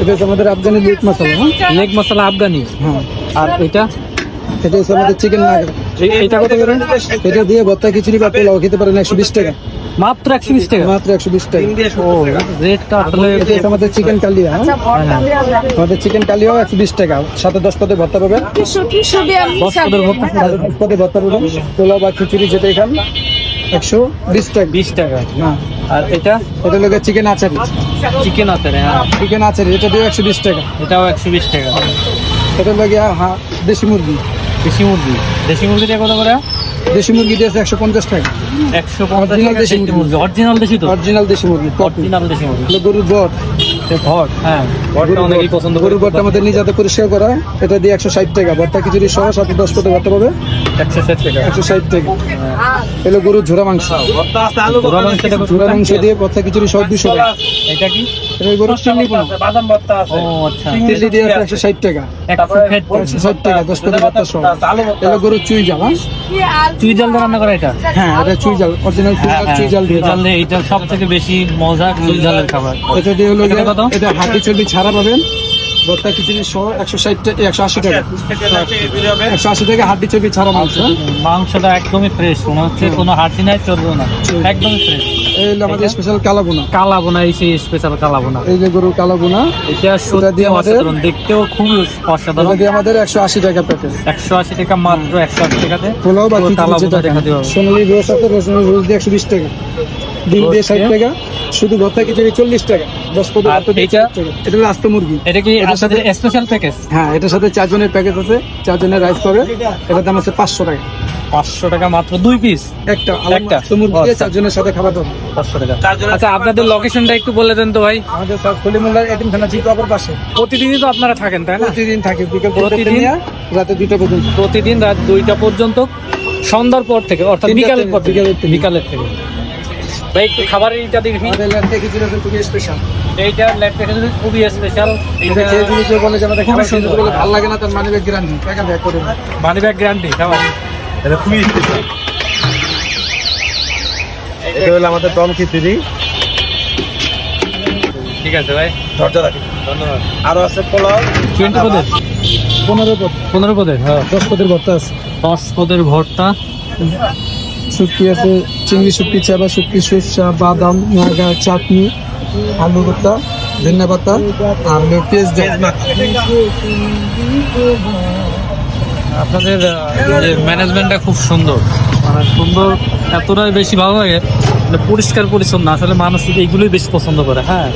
এটা হচ্ছে আমাদের আফগানি লিট মশলা হ্যাঁ? লেগ মশলা আফগানি। হ্যাঁ। আর এটা? এটা হচ্ছে আমাদের চিকেন নাগেট এটা কত করে? এটা দিয়ে ভর্তা খিচুড়ি বা পোলাও খেতে পারেন একশো বিশ টাকা। মাত্র একশো বিশ টাকা? মাত্র একশো বিশ টাকা। ও রেটটা আসলে আমাদের চিকেন কালিয়া হ্যাঁ? আমাদের চিকেন কালিয়াও একশো বিশ টাকা। সাথে দশ পদে ভর্তা পাবেন। দশ পদের ভর্তা পদে ভর্তা পাবেন। পোলাও বা খিচুড়ি যেটাই খান। একশো বিশ টাকা। বিশ টাকা না। আর এটা? এটা লোকে চিকেন আচারি। চিকেন আছে হ্যাঁ। চিকেন আচারি এটা দিয়ে একশো বিশ টাকা। এটাও একশো বিশ টাকা। এটা লোকে দেশি মুরগি। দেশি মুরগি। দেশি মুরগিটা কত করে? দেশি মুরগি দিয়েছে একশো পঞ্চাশ টাকা। একশো টাকা দেশি মুরগি। অরিজিনাল দেশি তো? অরিজিনাল দেশি মুরগি অরিজিনাল দেশি মুরগি। গরুর বট হ্যাঁ। ঘরটা অনেকেই পছন্দ করে। গরুর বটটা আমাদের পরিষ্কার করা। এটা দিয়ে একশো ষাট টাকা। ভর্তা খিচুড়ি সহ সাথে দশ পদে ভর্তা পাবে। একশো ষাট টাকা। একশো ষাট টাকা। এলো গরুর ঝোড়া মাংস। ঝোড়া মাংস দিয়ে ভর্তা খিচুড়ি সহ দুশো টাকা। এটা কি? এটা ওই গরুর চিংড়ি পোনা ও আচ্ছা। চিংড়ি দিয়ে আছে। একশো ষাট টাকা। একশো ফেট একশো ষাট টাকা ভর্তা সহ। এলো গরুর চুই জাল চুই জাল রান্না করা এটা? হ্যাঁ এটা চুই জাল অরিজিনাল হ্যাঁ, হ্যাঁ, চুই জাল দিয়ে। চুই জাল দিয়ে এটা সব থেকে বেশি মজা চুই জালের খাবার। এটা দিয়ে হলো এটা গিয়ে- কত? এটা হাতি চর্বি ছাড়া পাবেন। ভর্তা খিচুড়ি সহ একশো ষাট টাকা একশো আশি টাকা। একশো আশি টাকা হাড্ডি চর্বি ছাড়া মাংস হ্যাঁ? মাংসটা একদমই ফ্রেশ মনে হচ্ছে কোনো হাঁচি নাই চলবে না। একদমই ফ্রেশ হলো আমাদের স্পেশাল কালাবোনা কালা বোনা এই সেই স্পেশাল এই যে গরুর কালাবোনা এটা সত্যি অসাধারণ দেখতেও খুব অসাধারণ। এটা আমাদের টাকা প্যাকেজ একশো আশি টাকা মাত্র একশো আশি টাকাতে পোলাও বা পুরো খিচুড়ি কালা যেটা বোনা দেখাতে হবে। সোনালি রোজ আছে রসুনের রোজ দিয়ে একশো বিশ টাকা। ডিম দিয়ে ষাট রোজ টাকা শুধু ভর্তা খিচুড়ি চল্লিশ টাকা? এটা আস্ত মুরগি। এটা কি এটার সাথে- স্পেশাল প্যাকেজ হ্যাঁ এটার সাথে চারজনের প্যাকেজ আছে চারজনের রাইস পাবে। এটার দাম আছে পাঁচশো টাকা। পাঁচশো টাকা মাত্র দুই পিস একটা একটা? আচ্ছা। চারজনের সাথে খাবার পাবে পাঁচশো টাকা। আচ্ছা আপনাদের লোকেশনটা একটু বলে দেন তো ভাই। আমাদের সব খলিমুল্লার এটিম থানা ঠিক অপর পাশে। প্রতিদিনই তো আপনারা থাকেন তাই না? প্রতিদিন থাকে বিকেল প্রতিদিন? প্রতিদিন রাতে দুটো পর্যন্ত। প্রতিদিন রাত দুইটা পর্যন্ত সন্ধ্যার পর থেকে অর্থাৎ বিকালের পর থেকে বিকালের থেকে। বিকালের থেকে। ভাই একটু খাবারের এইটা দেখি। খুবই স্পেশাল এইটা ল্যাব খুবই স্পেশাল এটা খেয়ে যদি বলে যে আমাদের খাবার সুন্দর। ভালো লাগে না তার মানে ব্যাগ করে মানি ব্যাগ গ্যারান্টি খাবার। এটা খুবই স্পেশাল এটা হলো আমাদের দম খিচুড়ি। ঠিক আছে ভাই। দরজা রাখি। ধন্যবাদ। আরও আছে পোলাও। টোয়েন্টি পদের পনেরো পদ। পনেরো পদের? হ্যাঁ। দশ পদের ভর্তা আছে। দশ পদের ভর্তা। শুটকি আছে চিংড়ি শুটকি চাবা শুটকি সরষা বাদাম নাগা চাটনি আলু ভর্তা ধনিয়া পাতা আর পেঁয়াজ আপনাদের ম্যানেজমেন্টটা খুব সুন্দর। মানে সুন্দর এতটাই বেশি ভালো লাগে মানে পরিষ্কার পরিচ্ছন্ন, আসলে মানুষ এইগুলোই বেশি পছন্দ করে হ্যাঁ।